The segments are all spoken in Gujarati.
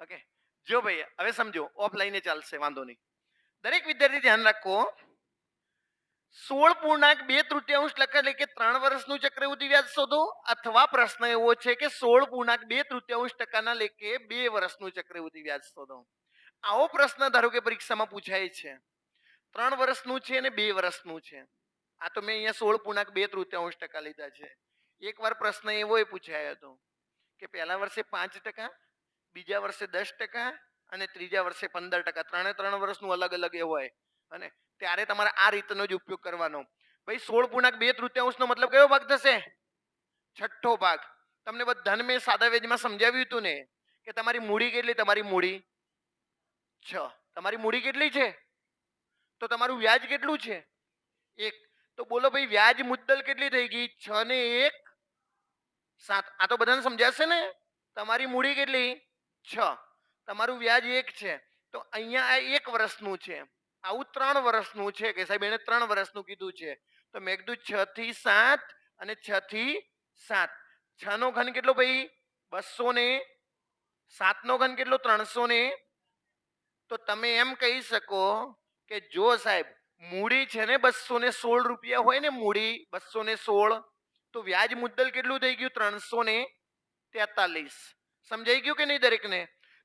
ઓકે. જો ભાઈ, હવે સમજો ઓફલાઈને ચાલશે, વાંધો નહીં. દરેક વિદ્યાર્થી ધ્યાન રાખો, સોળ પૂર્ણાંક બે તૃતીયાંશ લખે એટલે કે ત્રણ વર્ષનું ચક્રવૃદ્ધિ વ્યાજ શોધો, અથવા પ્રશ્ન એવો છે કે સોળ પૂર્ણાંક બે તૃતીયાંશ ટકાના લેખે બે વર્ષનું ચક્રવૃદ્ધિ વ્યાજ શોધો. આવો પ્રશ્ન ધારો કે પરીક્ષામાં પૂછાય છે. ત્રણ વર્ષનું છે અને બે વર્ષનું છે. આ તો મેં અહીંયા સોળ પૂર્ણાંક બે તૃતીયાંશ ટકા લીધા છે. એકવાર પ્રશ્ન એવો એ પૂછાયો હતો કે પહેલા વર્ષે પાંચ ટકા બીજા વર્ષે દસ ટકા અને ત્રીજા વર્ષે પંદર ટકા. ત્રણે ત્રણ વર્ષનું અલગ અલગ એ હોય. અને ત્યારે તમારે આ રીતનો જ ઉપયોગ કરવાનો. ભાઈ, સોળ પૂર્ણાંક બે તૃતીયાંશનો મતલબ કયો ભાગ થશે? છઠ્ઠો ભાગ. તમને બધાને મેં સાદા વેજમાં સમજાવ્યું હતું ને કે તમારી મૂડી કેટલી? તમારી મૂડી છ. તમારી મૂડી કેટલી છે? તો તમારું વ્યાજ કેટલું છે? એક. તો બોલો ભાઈ, વ્યાજ મુદ્દલ કેટલી થઈ ગઈ? છ ને એક. સાત. આ તો બધાને સમજાશે ને? તમારી મૂડી કેટલી? છ. તમારું વ્યાજ એક છે. તો અહીંયા આ એક વર્ષનું છે. આવું ત્રણ વર્ષનું છે કે સાહેબ એને ત્રણ વર્ષનું કીધું છે. તો મેં કીધું છ થી સાત અને છ થી સાત. છ નો ઘન કેટલો ભાઈ? બસો ને સાત નો ઘન કેટલો? ત્રણસો ને. તો તમે એમ કહી શકો કે જો સાહેબ, મૂડી છે ને બસો ને સોળ રૂપિયા હોય ને મૂડી, બસો ને સોળ, તો વ્યાજ મુદ્દલ કેટલું થઈ ગયું? ત્રણસો ને તેતાલીસ. સમજાઈ ગયું કે નહીં દરેકને?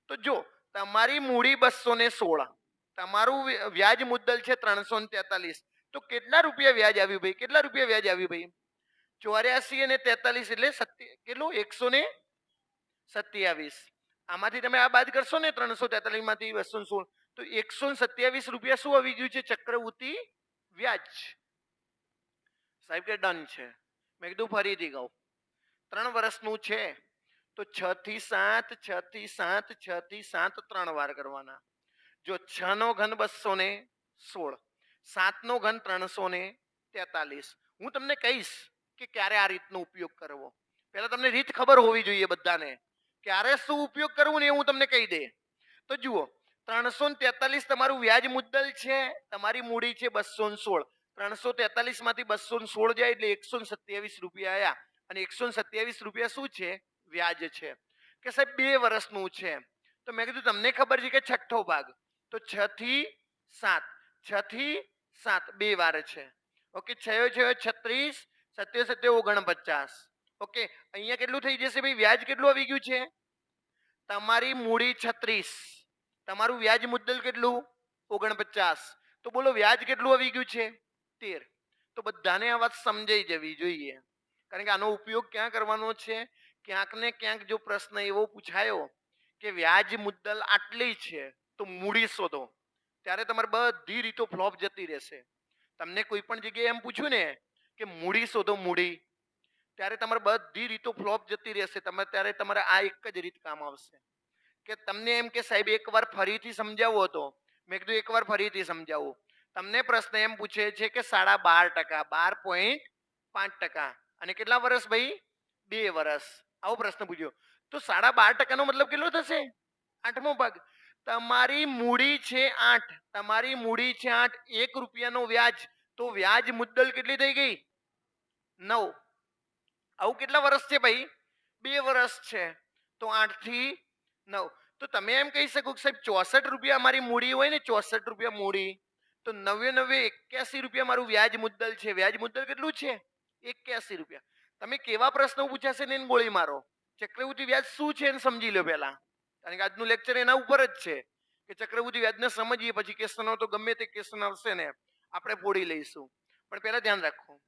તો જો, તમારી મૂડી બસો ને સોળ, તમારું વ્યાજ મુદ્દલ છે ત્રણસો ને તેતાલીસ. તો કેટલા રૂપિયા વ્યાજ આવ્યું ભાઈ? કેટલા રૂપિયા વ્યાજ આવ્યું ભાઈ? ચોર્યાસી અને તેતાલીસ એટલે સત્ય, કેટલું? એકસો ને સત્યાવીસ. આમાંથી તમે આ બાદ કરશો ને ત્રણસો તેતાલીસમાંથી બસો સોળ, તો એકસો સત્યાવીસ રૂપિયા શું આવી ગયું છે? ચક્રવૃત્તિ વ્યાજ. સાહેબ કે ડન છે. મેં કીધું ફરીથી કહું. ત્રણ વર્ષનું છે. તો છ થી સાત, છ થી સાત, છ થી સાત ત્રણ વાર કરવાના. જો છ નો ઘન બસો ને સોળ સાત નો ઘન ત્રણસો ને તેતાલીસ. હું તમને કહીશ કે ક્યારે આ રીતનો ઉપયોગ કરવો. પહેલા તમને રીત ખબર હોવી જોઈએ બધાને. ક્યારે શું ઉપયોગ કરવું ને એ હું તમને કહી દે. તો જુઓ, ત્રણસો તેતાલીસ તમારું વ્યાજ મુદ્દલ છે, તમારી મૂડી છે બસો સોળ. ત્રણસો તેતાલીસમાંથી બસો સોળ જાય એટલે એકસો સત્યાવીસ રૂપિયા આવ્યા અને એકસો સત્યાવીસ રૂપિયા શું છે? વ્યાજ છે. કે સાહેબ, બે વર્ષનું છે તો મેં કીધું, તમને ખબર છે કે છઠ્ઠો ભાગ? તો છ થી સાત છ થી સાત, બે વાર છે. ઓકે, છયો છયો, છત્રીસ, સત્યો સત્યો, ઓગણપચાસ. ઓકે, અહીંયા કેટલું થઈ જશે ભાઈ? વ્યાજ કેટલું આવી ગયું છે? તમારી મૂડી છત્રીસ. તમારું વ્યાજ મુદ્દલ કેટલું? ઓગણપચાસ. તો બોલો, વ્યાજ કેટલું આવી ગયું છે? તેર. તો બધાને આ વાત સમજાઈ જવી જોઈએ. કારણ કે આનો ઉપયોગ ક્યાં કરવાનો છે? ક્યાંક ને ક્યાંક જો પ્રશ્ન એવો પૂછાયો કે વ્યાજ મુદ્દલ આટલી છે, તો મૂડી શોધો. ત્યારે તમારે બધી રીતો ફ્લોપ જતી રહેશે. તમને કોઈ પણ જગ્યાએ એમ પૂછ્યું ને કે મૂડી શોધો મૂડી, ત્યારે તમારે બધી રીતો ફ્લોપ જતી રહેશે. તમે ત્યારે તમારે આ એક જ રીત કામ આવશે. કે તમને એમ કે સાહેબ, એકવાર ફરીથી સમજાવો હતો. મેં કીધું, એકવાર ફરીથી સમજાવો. તમને પ્રશ્ન એમ પૂછે છે કે સાડા બાર ટકા, બાર પોઈન્ટ પાંચ ટકા. અને કેટલા વર્ષ ભાઈ? બે વર્ષ આવો પ્રશ્ન પૂછ્યો. તો સાડા બાર ટકાનો મતલબ કેટલો થશે? આઠમો ભાગ. તમારી મૂડી છે આઠ. તમારી મૂડી છે આઠ. એક રૂપિયાનો વ્યાજ. તો વ્યાજ મુદ્દલ કેટલી થઈ ગઈ? નવ. આવું કેટલા વર્ષ છે ભાઈ? બે વર્ષ છે. તો આઠથી નવ. તો તમે એમ કહી શકો કે સાહેબ, ચોસઠ રૂપિયા અમારી મૂડી હોય ને, ચોસઠ રૂપિયા મૂડી. તો નવે નવે એક્યાસી રૂપિયા મારું વ્યાજ મુદ્દલ છે. વ્યાજ મુદ્દલ કેટલું છે? એક્યાસી રૂપિયા. તમે કેવા પ્રશ્નો પૂછાશે ને એને ગોળી મારો? ચક્રવૃદ્ધિ વ્યાજ શું છે એને સમજી લો પહેલા. કારણ કે આજનું લેક્ચર એના ઉપર જ છે કે ચક્રવૃદ્ધિ વ્યાજને સમજીએ પછી ક્વેશ્ચનો તો ગમે તે ક્વેશ્ચન આવશે ને આપણે ફોડી લઈશું. પણ પહેલા ધ્યાન રાખો.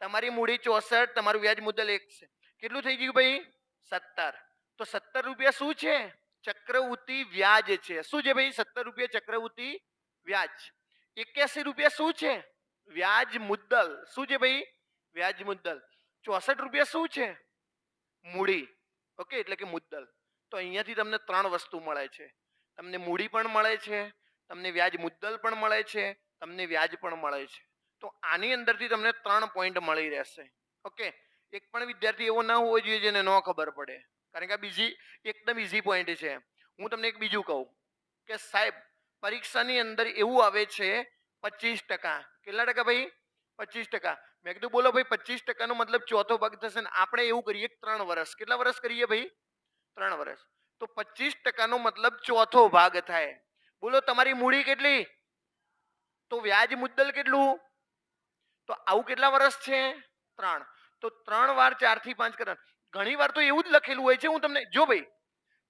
તમારી મૂડી ચોસઠ, તમારું વ્યાજ મુદ્દલ એક છે. કેટલું થઈ ગયું ભાઈ? સત્તર. તો સત્તર રૂપિયા શું છે? ચક્રવૃત્તિ વ્યાજ છે. શું છે ભાઈ? સત્તર રૂપિયા ચક્રવૃત્તિ વ્યાજ. એક્યાસી રૂપિયા શું છે? વ્યાજ મુદ્દલ. શું છે ભાઈ? વ્યાજ મુદ્દલ. ચોસઠ રૂપિયા શું છે? મૂડી. ઓકે એટલે કે મુદ્દલ. તો અહીંયાથી તમને ત્રણ વસ્તુ મળે છે. તમને મૂડી પણ મળે છે, તમને વ્યાજ મુદ્દલ પણ મળે છે, તમને વ્યાજ પણ મળે છે. તો આની અંદરથી તમને ત્રણ પોઈન્ટ મળી રહેશે. ઓકે એક પણ વિદ્યાર્થી એવો ના હોવો જોઈએ જેને ન ખબર પડે. કારણ કે આ બીજી એકદમ ઇઝી પોઈન્ટ છે. હું તમને એક બીજું કહું કે સાહેબ, પરીક્ષાની અંદર એવું આવે છે પચીસ ટકા. કેટલા ટકા ભાઈ? પચીસ ટકા. મેં કીધું, બોલો ભાઈ, પચીસ ટકાનો મતલબ ચોથો ભાગ થશે ને આપણે એવું કરીએ ત્રણ વર્ષ કેટલા વર્ષ કરીએ ભાઈ? ત્રણ વર્ષ તો પચીસ ટકાનો મતલબ ચોથો ભાગ થાય. બોલો, તમારી મૂડી કેટલી? તો વ્યાજ મુદ્દલ કેટલું? તો આવું કેટલા વર્ષ છે? ત્રણ. તો ત્રણ વાર ચારથી પાંચ કરણ ઘણી વાર તો એવું જ લખેલું હોય છે, હું તમને, જો ભાઈ,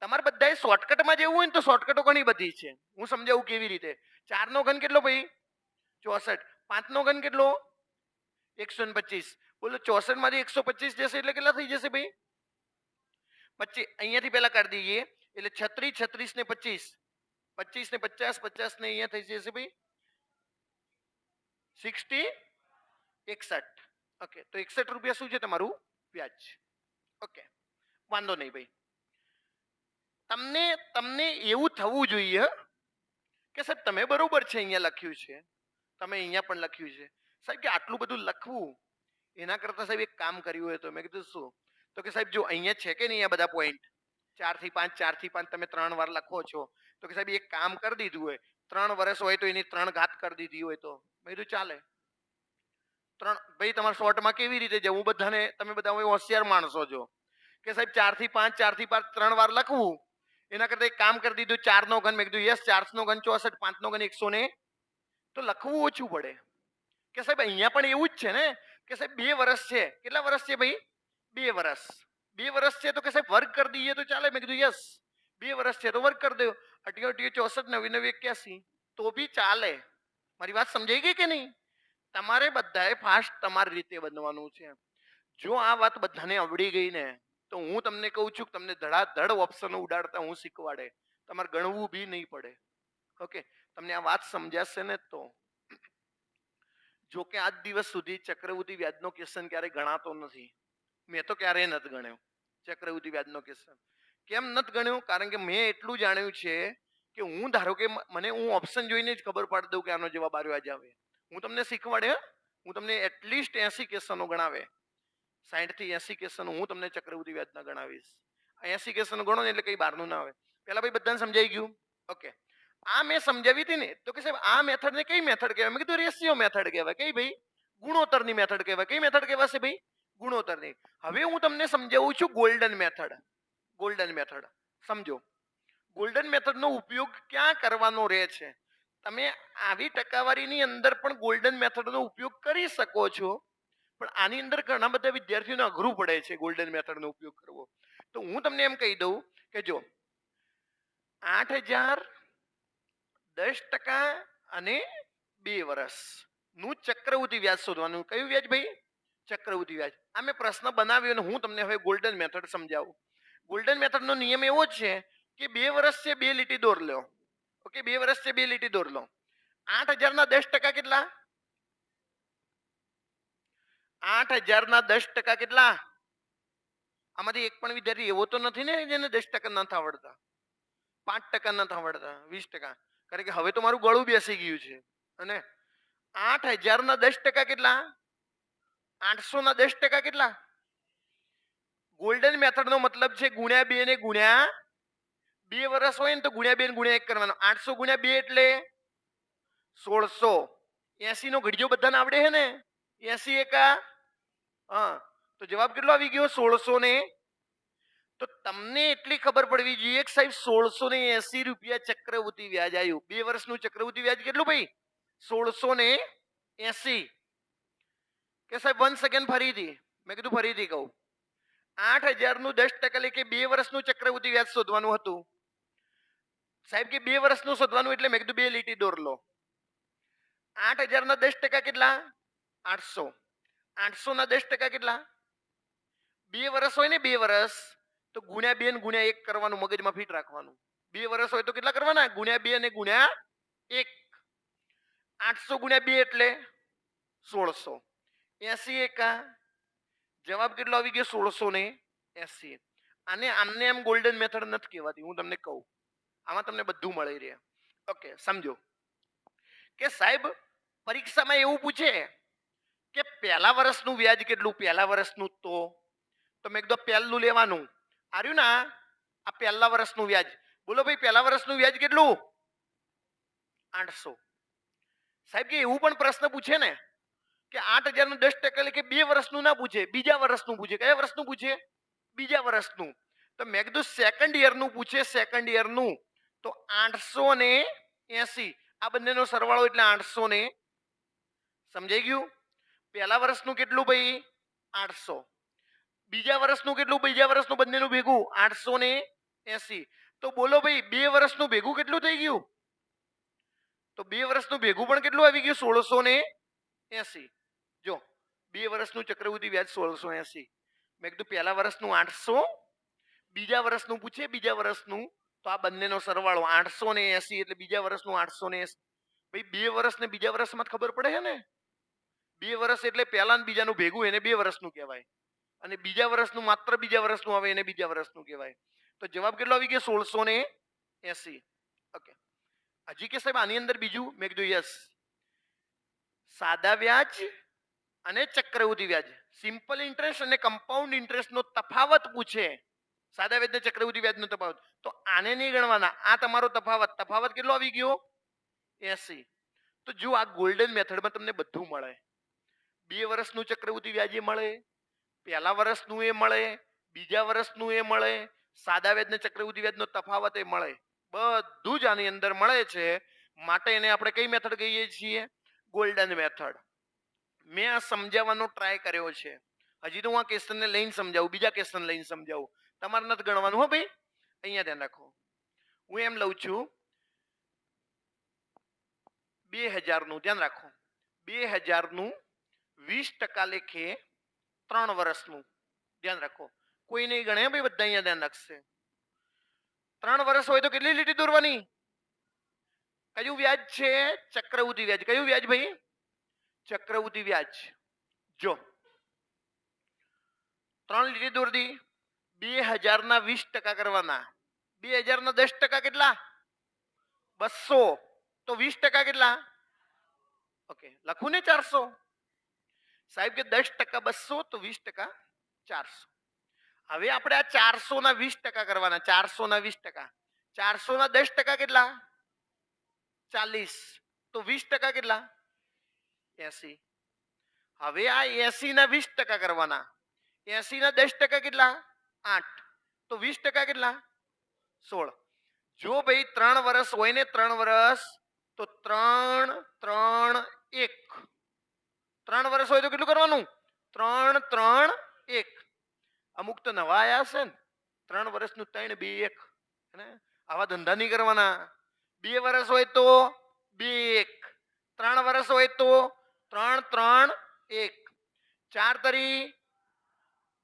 તમારે બધાએ શોર્ટકટમાં જેવું હોય ને તો શોર્ટકટો ઘણી બધી છે. હું સમજાવું કેવી રીતે? ચાર નો ઘન કેટલો ભાઈ? ચોસઠ. પાંચ નો ઘન કેટલો? એકસો ને પચીસ બોલો ચોસઠમાંથી એકસો પચીસ જશે એટલે કેટલા થઈ જશે ભાઈ પચીસ અહીંયાથી પહેલા કરી દઈએ એટલે છત્રીસ છત્રીસ ને પચીસ પચીસ ને પચાસ પચાસ ને અહીંયા થઈ જશે ભાઈ સિક્સટી એકસઠ ઓકે તો એકસઠ રૂપિયા શું છે તમારું વ્યાજ ઓકે વાંધો નહીં ભાઈ તમને તમને એવું થવું જોઈએ હં, કે સાહેબ તમે બરોબર છે અહીંયા લખ્યું છે તમે અહીંયા પણ લખ્યું છે સાહેબ, કે આટલું બધું લખવું, એના કરતાં સાહેબ એક કામ કર્યું હોય તો મેં કીધું, શું? તો કે સાહેબ, જો અહીંયા છે કે નહીં આ બધા પોઈન્ટ ચારથી પાંચ ચારથી પાંચ તમે ત્રણ વાર લખો છો. તો કે સાહેબ, એક કામ કરી દીધું હોય, ત્રણ વર્ષ હોય તો એની ત્રણ ઘાત કરી દીધી હોય તો. મેં કીધું, ચાલે. ત્રણ, ભાઈ, તમારા શોર્ટમાં કેવી રીતે જવું બધાને, તમે બધા હોશિયાર માણસો છો. કે સાહેબ ચારથી પાંચ ચારથી પાંચ, ત્રણ વાર લખવું, એના કરતા એક કામ કરી દીધું ચાર નો ઘન, મેં કીધું, યસ ચાર નો ઘન ચોસઠ પાંચ નો ઘન એકસો ને. તો લખવું ઓછું પડે. કે સાહેબ, અહીંયા પણ એવું જ છે ને? કે સાહેબ, બે વર્ષ છે. કેટલા વર્ષ છે ભાઈ? બે વર્ષ બે વર્ષ છે તો કે સાહેબ, વર્ક કરી દઈએ તો ચાલે? મેં કીધું, યસ. બે વર્ષ છે તો વર્ક કરી દો. અઠ્યો અઠ્યો ચોસઠ, નવી નવી એક્યાસી. તો બી ચાલે. મારી વાત સમજાઈ ગઈ કે નહીં? તમારે બધાએ ફાસ્ટ તમારી રીતે બનવાનું છે. જો આ વાત બધાને આવડી ગઈ ને, તો હું તમને કહું છું કે તમને ધડાધડ ઓપ્શનો ઉડાડતા હું શીખવાડે. તમારે ગણવું બી નહીં પડે. ઓકે? તમને આ વાત સમજાશે ને તો. જો કે આજ દિવસ સુધી ચક્રવૃદ્ધિ વ્યાજનો ક્વેશ્ચન ક્યારે ગણાતો નથી. મેં તો ક્યારેય નથી ગણ્યો ચક્રવૃદ્ધિ વ્યાજનો ક્વેશ્ચન કેમ નથી ગણ્યો? કારણ કે મેં એટલું જાણ્યું છે કે હું, ધારો કે મને હું ઓપ્શન જોઈને જ ખબર પાડી દઉં કે આનો જવાબ આવ્યો આજે આવે. હું તમને શીખવાડે હું. તમને એટલીસ્ટ એસી ક્વેશ્ચનો ગણાવે. સાઠથી એસી ક્વેશ્ચનો હું તમને ચક્રવૃદ્ધિ વ્યાજના ગણાવીશ. એસી ક્વેશ્ચનો ગણો ને એટલે કંઈ બહારનું ના આવે. પહેલાં ભાઈ બધાને સમજાઈ ગયું? ઓકે. આ મેં સમજાવી હતી ને, તો કે સાહેબ, આ મેથડ ને કઈ મેથડ કહેવાય? મેં કીધું રેશિયો મેથડ કહેવાય. કઈ ભાઈ? ગુણોત્તરની મેથડ કહેવાય. કઈ મેથડ કહેવાશે ભાઈ? ગુણોત્તરની. હવે હું તમને સમજાવું છું ગોલ્ડન મેથડ. Golden method. સમજો. ગોલ્ડન મેથડનો ઉપયોગ ક્યાં કરવાનો રહે છે? તમે આવી ટકાવારીની અંદર પણ ગોલ્ડન મેથડનો ઉપયોગ કરી શકો છો. પણ આની અંદર ઘણા બધા વિદ્યાર્થીઓને અઘરું પડે છે ગોલ્ડન મેથડનો ઉપયોગ કરવો. તો હું તમને એમ કહી દઉં કે જો આઠ હજાર દસ ટકા અને બે વર્ષનું ચક્રવૃદ્ધિ વ્યાજ શોધવાનું. કયું વ્યાજ ભાઈ? ચક્રવૃદ્ધિ વ્યાજ. આ મેં પ્રશ્ન બનાવ્યો અને હું તમને હવે ગોલ્ડન મેથડ સમજાવું. ગોલ્ડન મેથડનો નિયમ એવો છે કે બે વર્ષ છે, બે લીટી દોર લો. ઓકે, બે વર્ષ છે, બે લીટી દોર લો. આઠ હજારના દસ ટકા કેટલા? આઠ હજારના દસ ટકા કેટલા? આમાંથી એક પણ વિદ્યાર્થી એવો તો નથી ને જેને દસ ટકા નથી આવડતા. પાંચ ટકા નથી આવડતા, વીસ ટકા. કારણ કે હવે તો મારું ગળું બેસી ગયું છે. અને આઠ હજારના દસ ટકા કેટલા? આઠસો ના દસ ટકા કેટલા? ગોલ્ડન મેથડ નો મતલબ છે ગુણ્યા બે ને ગુણ્યા બે વર્ષ હોય ને તો ગુણ્યા બે ને ગુણ્યા એક કરવાનો. આઠસો ગુણ્યા બે એટલે સોળસો. એસી નો ઘડિયો બધાને આવડે છે ને? એસી એકા? હા. તો જવાબ કેટલો આવી ગયો? સોળસો ને તો તમને એટલી ખબર પડવી જોઈએ કે સાહેબ સોળસો ને એસી રૂપિયા ચક્રવૃત્તિ વ્યાજ આવ્યું બે વર્ષનું ચક્રવૃત્તિ વ્યાજ કેટલું ભાઈ? સોળસો ને એસી. કે સાહેબ વન સેકન્ડ ફરીથી. મેં કીધું ફરીથી કહું. આઠ હજારનું દસ ટકા એટલે કે બે વર્ષનું ચક્રવૃત્તિ વ્યાજ શોધવાનું હતું. સાહેબ, કે બે વર્ષનું શોધવાનું એટલે મેં કીધું બે લીટી દોર લો. આઠ હજારના દસ ટકા કેટલા? આઠસો. આઠસો ના દસ ટકા કેટલા? બે વર્ષ હોય ને બે વર્ષ. તો ગુણ્યા બે ને ગુણ્યા એક કરવાનું, મગજમાં ફિટ રાખવાનું. બે વર્ષ હોય તો કેટલા કરવાના? ગુણ્યા બે અને ગુણ્યા એક. આઠસો ગુણ્યા બે એટલે સોળસો. એસી એકા. જવાબ કેટલો આવી ગયો? સોળસો ને એસી. આને, આમને એમ ગોલ્ડન મેથડ નથી કહેવાતી, હું તમને કહું. આમાં તમને બધું મળી રહે. ઓકે સમજો. કે સાહેબ, પરીક્ષામાં એવું પૂછે કે પહેલા વર્ષનું વ્યાજ કેટલું? પહેલા વર્ષનું તો. તમે એકદમ પહેલું લેવાનું. આર્યું ના આ પહેલા વર્ષનું વ્યાજ. બોલો ભાઈ, પહેલા વર્ષનું વ્યાજ કેટલું? આઠસો. સાહેબ, કે એવું પણ પ્રશ્ન પૂછે ને કે આઠ હજારનું દસ ટકા એટલે કે બે વર્ષનું ના પૂછે, બીજા વર્ષનું પૂછે. કયા વર્ષનું પૂછે? બીજા વર્ષનું. તો મેં કીધું સેકન્ડ યરનું પૂછે સેકન્ડ યરનું તો આઠસો ને એસી. આ બંનેનો સરવાળો એટલે આઠસો ને. સમજાઈ ગયું? પહેલા વર્ષનું કેટલું ભાઈ? આઠસો. બીજા વર્ષનું કેટલું? બીજા વર્ષનું બંનેનું ભેગું? આઠસો ને એસી. તો બોલો ભાઈ, બે વર્ષનું ભેગું કેટલું થઈ ગયું? તો બે વર્ષનું ભેગું પણ કેટલું આવી ગયું? સોળસો ને એસી. જો, બે વર્ષનું ચક્રવૃદ્ધિ વ્યાજ સોળસો એસી. મેં કીધું પહેલા વર્ષનું આઠસો, બીજા વર્ષનું પૂછે, બીજા વર્ષનું, તો આ બંનેનો સરવાળો આઠસો ને એસી એટલે બીજા વર્ષનું આઠસો ને એસી. ભાઈ, બે વર્ષ ને બીજા વર્ષમાં ખબર પડે છે ને? બે વર્ષ એટલે પહેલા બીજાનું ભેગું, એને બે વર્ષનું કહેવાય. અને બીજા વર્ષનું, માત્ર બીજા વર્ષનું આવે, એને બીજા વર્ષનું કહેવાય. તો જવાબ કેટલો આવી ગયો? સોળસો ને એસી. ઓકે હજી કે સાહેબ, આની અંદર બીજું? મેં કીધું યસ સાદા વ્યાજ અને ચક્રવૃદ્ધિ વ્યાજ. સિમ્પલ ઇન્ટરેસ્ટ અને કમ્પાઉન્ડ ઇન્ટરેસ્ટનો તફાવત પૂછે. સાદા વ્યાજ ને ચક્રવૃદ્ધિ વ્યાજનો તફાવત. તો આને નહીં ગણવાના. આ તમારો તફાવત. તફાવત કેટલો આવી ગયો? એસી. તો જો આ ગોલ્ડન મેથડમાં તમને બધું મળે. બે વર્ષનું ચક્રવૃદ્ધિ વ્યાજ મળે. પહેલા વર્ષનું એ મળે, બીજા વર્ષનું એ મળે, સાદા વેદને, ચક્રવૃદ્ધિ વેદનો તફાવત એ મળે. બધું જ આની અંદર મળે છે. માટે એને આપણે કઈ મેથડ કહીએ છીએ? ગોલ્ડન મેથડ મેં આ સમજાવવાનો ટ્રાય કર્યો છે. હજી તો હું આ ક્વેશ્ચનને લઈને સમજાવું, બીજા ક્વેશ્ચન લઈને સમજાવું. તમારે નથી ગણવાનું હો ભાઈ? અહીંયા ધ્યાન રાખો. હું એમ લઉં છું, બે હજારનું, ધ્યાન રાખો. બે હજારનું વીસ ટકા લેખે ત્રણ વર્ષનું. ધ્યાન રાખો. કોઈ નહીં ગણે ભાઈ બધા અહીંયા ધ્યાન રાખશે. ત્રણ વર્ષ હોય તો કેટલી લીટી દોરવાની? કયું વ્યાજ છે? ચક્રવૃદ્ધિ વ્યાજ. કયું વ્યાજ ભાઈ? ચક્રવૃદ્ધિ વ્યાજ. જો. ત્રણ લીટી દોરદી. બે હજાર ના વીસ ટકા કરવાના. બે હજાર ના દસ ટકા કેટલા? બસો. તો વીસ ટકા કેટલા? ઓકે. લખું ને ચારસો? સાહેબ કે દસ ટકા બસો તો વીસ ટકા ચારસો. હવે આપણે આ ચારસો ના વીસ ટકા કરવાના. ચારસો ના વીસ ટકા. ચારસો ના દસ ટકા કેટલા? ચાલીસ. તો વીસ ટકા કેટલા? એસી. હવે આ એસી ના વીસ ટકા કરવાના. એસી ના દસ ટકા કેટલા? આઠ. તો વીસ ટકા કેટલા? સોળ. જો ભાઈ ત્રણ વર્ષ હોય ને ત્રણ વર્ષ તો ત્રણ ત્રણ, એક. ત્રણ વર્ષ હોય તો કેટલું કરવાનું? ત્રણ ત્રણ, એક. અમુક તો નવા આયા છે ને. ત્રણ વર્ષનું ત્રણ, બે, એક. ને? આવા ધંધા નહીં કરવાના. બે વર્ષ હોય તો બે, એક. ત્રણ વર્ષ હોય તો ત્રણ ત્રણ, એક. ચાર તરી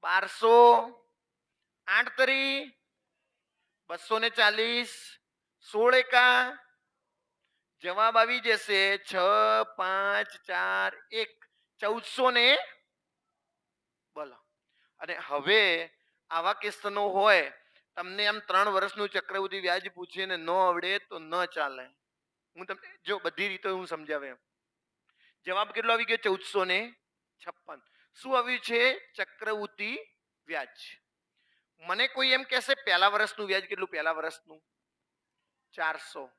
બારસો. આઠ તરી બસો ને ચાલીસ. સોળ એકા. જવાબ આવી જશે છ, પાંચ, ચાર, એક. ચૌદસો ને? બોલો. અને હવે આવા કેસનો હોય, તમને આમ ત્રણ વર્ષનું ચક્રવૃદ્ધિ વ્યાજ પૂછીને ન આવડે તો ન ચાલે. હું તમને, જો બધી રીતે હું સમજાવે જવાબ કેટલો આવી ગયો? ચૌદસો ને છપ્પન. શું આવ્યું છે? ચક્રવૃદ્ધિ વ્યાજ. મને કોઈ એમ કહેશે, પહેલા વર્ષનું વ્યાજ કેટલું? પહેલા વર્ષનું. ચારસો.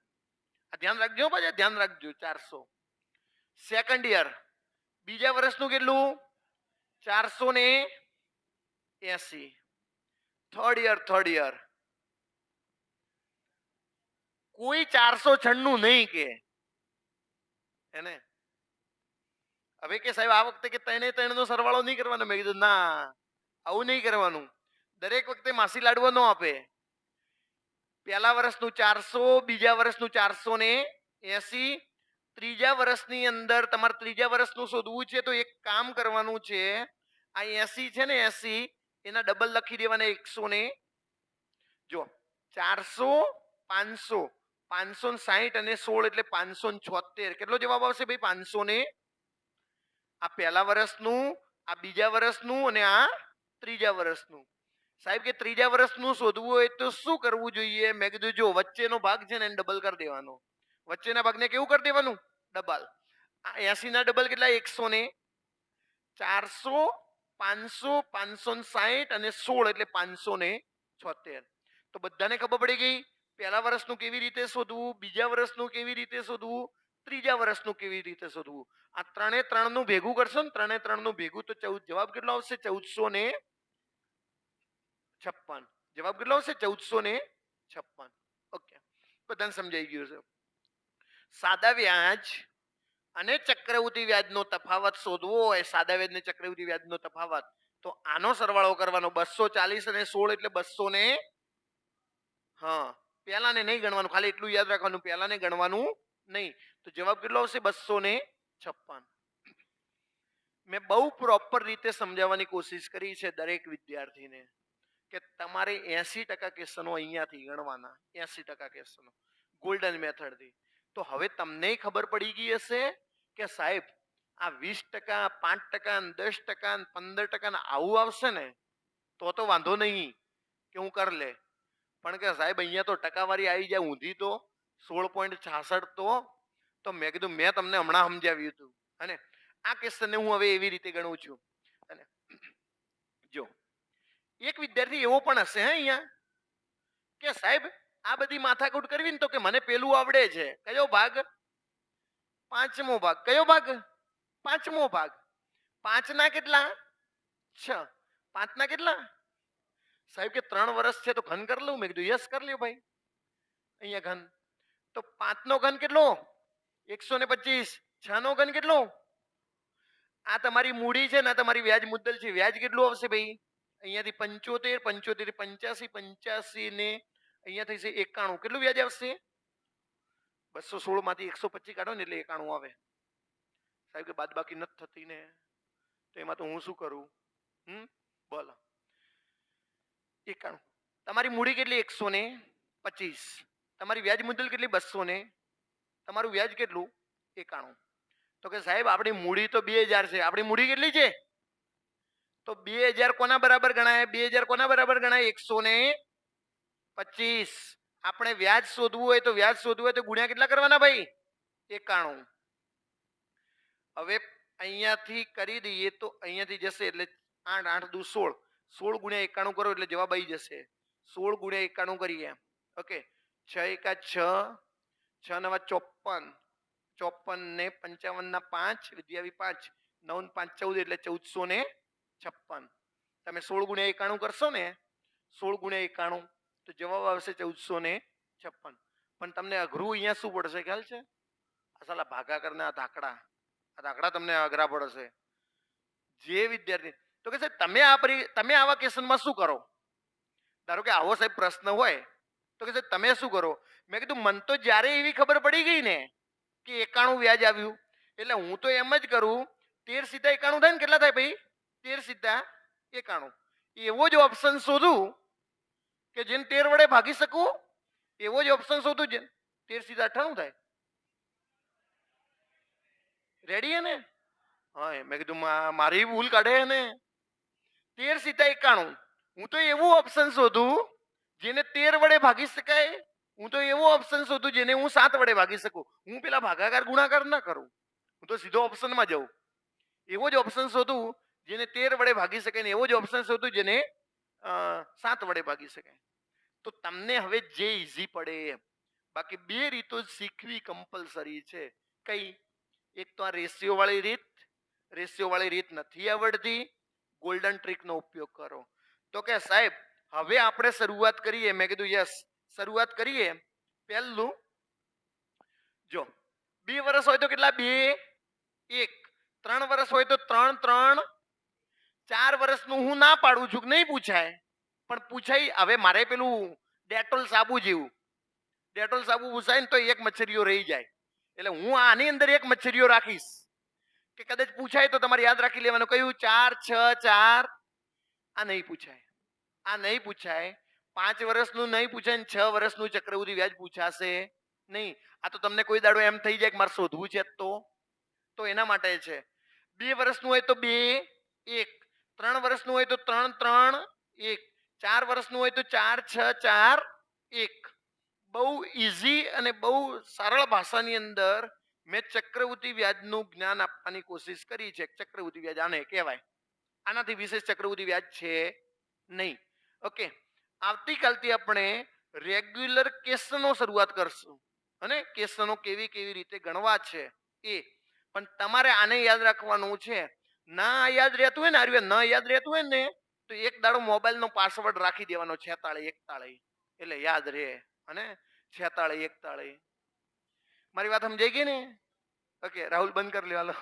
આ ધ્યાન રાખજો પાછા, ધ્યાન રાખજો, ચારસો. સેકન્ડ યર બીજા વર્ષનું કેટલું? ચારસો ને એસી. થર્ડ યર થર્ડ યર કોઈ ચારસો છન્નું નહીં કે. એને હવે કે સાહેબ, આ વખતે કે તેને ત્રણ નો સરવાળો નહીં કરવાનો? મેં કીધું, ના, આવું નહીં કરવાનું. દરેક વખતે માસી લાડવો ન આપે. પહેલા વર્ષનું ચારસો, બીજા વર્ષનું ચારસો ને એસી ત્રીજા વર્ષની અંદર તમારે ત્રીજા વર્ષનું શોધવું છે, તો એક કામ કરવાનું છે, આ એસી છે ને એસી, એના ડબલ લખી દેવાના એકસો ને જો ચારસો, પાંચસો પાંચસો ને સાહીઠ અને સોળ એટલે પાંચસો ને છોતેર. કેટલો જવાબ આવશે ભાઈ? પાંચસો ને, આ પહેલા વર્ષનું, આ બીજા વર્ષનું અને આ ત્રીજા વર્ષનું. સાહેબ, કે ત્રીજા વર્ષનું શોધવું હોય તો શું કરવું જોઈએ? મેં કીધું જો વચ્ચેનો ભાગ છે ને એને ડબલ કરી દેવાનો. વચ્ચેના ભાગને કેવું કરી દેવાનું? ડબલ. આ એસી ના ડબલ કેટલા? એકસો ને ચારસો, પાંચસો પાંચસો ને સાહીઠ અને સોળ એટલે પાંચસો ને છોતેર. તો બધાને ખબર પડી ગઈ? પહેલા વર્ષનું કેવી રીતે શોધવું? બીજા વર્ષનું કેવી રીતે શોધવું? ત્રીજા વર્ષનું કેવી રીતે શોધવું? આ ત્રણે ત્રણનું ભેગું કરશો ને, ત્રણે ત્રણનું ભેગું, તો ચૌદ, જવાબ કેટલો આવશે? ચૌદસો ને છપ્પન. જવાબ કેટલો આવશે? ચૌદસો ને છપ્પન. ઓકે. બધાને સમજાઈ ગયું છે સાદા વ્યાજ અને ચક્રવૃદ્ધિ વ્યાજનો તફાવત શોધવો હોય, સાદા વ્યાજ ને ચક્રવૃદ્ધિ વ્યાજનો તફાવત, તો આનો સરવાળો કરવાનો બસો ચાલીસ અને સોળ એટલે બસો ને હા, પહેલાને નહીં ગણવાનું, ખાલી એટલું યાદ રાખવાનું, પહેલાને ગણવાનું નહીં. તો જવાબ કેટલો આવશે? બસો ને છપ્પન. મેં બહુ પ્રોપર રીતે સમજાવવાની કોશિશ કરી છે દરેક વિદ્યાર્થીને કે તમારે એસી ટકા ક્વેશ્ચનો અહીંયાથી ગણવાના, એસી ટકા ક્વેશ્ચનો ગોલ્ડન મેથડથી તો હવે તમને ખબર પડી ગઈ હશે કે સાહેબ, આ વીસ ટકા, પાંચ ટકા દસ ટકા પંદર ટકા આવું આવશે ને, તો તો વાંધો નહીં કે હું કર લે. પણ કે સાહેબ, અહીંયા તો ટકાવારી આવી જાય, ઊંધી તો, સોળ પોઈન્ટ છાસઠ તો તો મેં કીધું, મેં તમને હમણાં સમજાવ્યું હતું. અને આ ક્વેશ્ચનને હું હવે એવી રીતે ગણું છું. અને જો, એક વિદ્યાર્થી એવો પણ હશે હે અહીંયા, કે સાહેબ આ બધી માથાકૂટ કરવી ને તો કે મને પેલું આવડે છે. કયો ભાગ? પાંચમો ભાગ. કયો ભાગ? પાંચમો ભાગ. પાંચના કેટલા? છ. પાંચના કેટલા? સાહેબ કે ત્રણ વર્ષ છે તો ઘન કરી લઉં. મેં કીધું, યસ, કરી લ્યો ભાઈ. અહીંયા ઘન. તો પાંચનો ઘન કેટલો? એકસો ને પચીસ. છ નો ઘન કેટલો? આ તમારી મૂડી છે ને તમારી વ્યાજ મુદ્દલ છે. વ્યાજ કેટલું આવશે ભાઈ? અહીંયાથી પંચોતેર પંચોતેર, પંચ્યાસી પંચ્યાસી ને અહીંયા થઈ છે એકાણું. કેટલું વ્યાજ આવશે? બસો સોળમાંથી એકસો પચીસ કાઢો ને એટલે એકાણું આવે. સાહેબ, કે બાદ બાકી નથી થતી ને. તો એમાં તો હું શું કરું? હમ? બોલો. એકાણું. તમારી મૂડી કેટલી? એકસો ને પચીસ. તમારી વ્યાજ મુદ્દલ કેટલી? બસો ને. તમારું વ્યાજ કેટલું? એકાણું. તો કે સાહેબ, આપણી મૂડી તો બે હજાર છે. આપણી મૂડી કેટલી છે? તો બે હજાર કોના બરાબર ગણાય? બે હજાર કોના બરાબર ગણાય? એકસો ને પચીસ. આપણે વ્યાજ શોધવું હોય તો વ્યાજ શોધવું હોય તો ગુણ્યા કેટલા કરવાના ભાઈ? એકાણું. હવે અહીંયાથી કરી દઈએ તો અહીંયાથી જશે એટલે આઠ આઠ, દુ, સોળ. સોળ ગુણ્યા એકાણું કરો એટલે જવાબ આવી જશે. સોળ ગુણ્યા એકાણું કરીએ ઓકે. છ એકા છ છ નવા ચોપન ચોપન ને પંચાવન ના પાંચ વિદ્યાવી પાંચ. નવ પાંચ ચૌદ એટલે ચૌદસો ને છપ્પન. તમે સોળ ગુણ્યા એકાણું કરશો ને, સોળ ગુણ્યા એકાણું તો જવાબ આવશે ચૌદસો ને છપ્પન. પણ તમને અઘરું અહીંયા શું પડશે? ખ્યાલ છે? આ સાલા ભાગાકરના આ ધાકડા. આ ધાકડા તમને અઘરા પડશે. જે વિદ્યાર્થી, તો કે સાહેબ, તમે આ પરી, તમે આવા કેસનમાં શું કરો? ધારો કે આવો સાહેબ પ્રશ્ન હોય, તો કે સાહેબ, તમે શું કરો? મેં કીધું, મન તો જ્યારે એવી ખબર પડી ગઈ ને કે એકાણું વ્યાજ આવ્યું. એટલે હું તો એમ જ કરું, તેર સીધા એકાણું થાય ને, કેટલા થાય ભાઈ? તેર સીધા એકાણું. એવો જ ઓપ્શન શોધું કે જેને તેર વડે ભાગી શકું, એવો જ ઓપ્શન શોધું છે તેર સીધા અઠાણું થાય? રેડી ને હા મેં કીધું મારી ભૂલ કાઢે ને તેર સીધા એકાણું. હું તો એવું ઓપ્શન શોધું, જેને તેર વડે ભાગી શકાય, હું તો એવો ઓપ્શન શોધું, જેને હું સાત વડે ભાગી શકું. હું પેલા ભાગાકાર, ગુણાકાર ના કરું. હું તો સીધો ઓપ્શનમાં જાઉં. એવો જ ઓપ્શન શોધું, જેને તેર વડે ભાગી શકાય ને એવો જ ઓપ્શન શોધું, જેને સાત વડે ભાગી શકાય. તો તમને હવે જે ઈઝી પડે બાકી બે રીતો શીખવી કમ્પલસરી છે. કઈ? એક તો આ રેશિયો વાળી રીત રેશિયો વાળી રીત નથી આવડતી. ગોલ્ડન ટ્રીકનો ઉપયોગ કરો. તો કે સાહેબ, હવે આપણે શરૂઆત કરીએ. મેં કીધું, યસ, શરૂઆત કરીએ. પહેલું, જો, બે વર્ષ હોય તો કેટલા? બે, એક. ત્રણ વર્ષ હોય તો ત્રણ ત્રણ. ચાર વર્ષનું હું ના પાડું છું નહીં પૂછાય. પણ પૂછાય, હવે મારે પેલું ડેટોલ સાબુ જેવું. ડેટોલ સાબુ પૂછાય ને તો એક મચ્છરીઓ રહી જાય. એટલે હું આની અંદર એક મચ્છરીઓ રાખીશ. કે કદાચ પૂછાય તો તમારે યાદ રાખી લેવાનું. કયું? ચાર, છ, ચાર. આ નહીં પૂછાય. આ નહીં પૂછાય. પાંચ વર્ષનું નહીં પૂછાય ને છ વર્ષનું ચક્રવૃદ્ધિ વ્યાજ પૂછાશે. નહીં. આ તો તમને કોઈ દાડો એમ થઈ જાય કે મારે શોધવું છે તો? તો એના માટે છે. બે વર્ષનું હોય તો બે, એક. ત્રણ વર્ષનું હોય તો ત્રણ ત્રણ, એક. ચાર વર્ષનું હોય તો ચાર, છ, ચાર, એક. બહુ ઇઝી અને બહુ સરળ ભાષાની અંદર મેં ચક્રવૃત્તિ વ્યાજનું જ્ઞાન આપવાની કોશિશ કરી છે. ચક્રવૃત્તિ વ્યાજ આને કહેવાય. આનાથી વિશેષ ચક્રવૃત્તિ વ્યાજ છે નહીં. ઓકે. આવતીકાલથી આપણે રેગ્યુલર કેસનો શરૂઆત કરશું. અને કેસનો કેવી કેવી રીતે ગણવા છે એ. પણ તમારે આને યાદ રાખવાનું છે ના યાદ રહેતું હોય ને આર્ય ન યાદ રહેતું હોય ને, તો એક દાડો મોબાઈલનો પાસવર્ડ રાખી દેવાનો, છેતાળી, એકતાળી. એટલે યાદ રહે, અને છેતાળી, એકતાળી. મારી વાત સમજાઈ ગઈ ને? ઓકે રાહુલ બંધ કરી હાલો.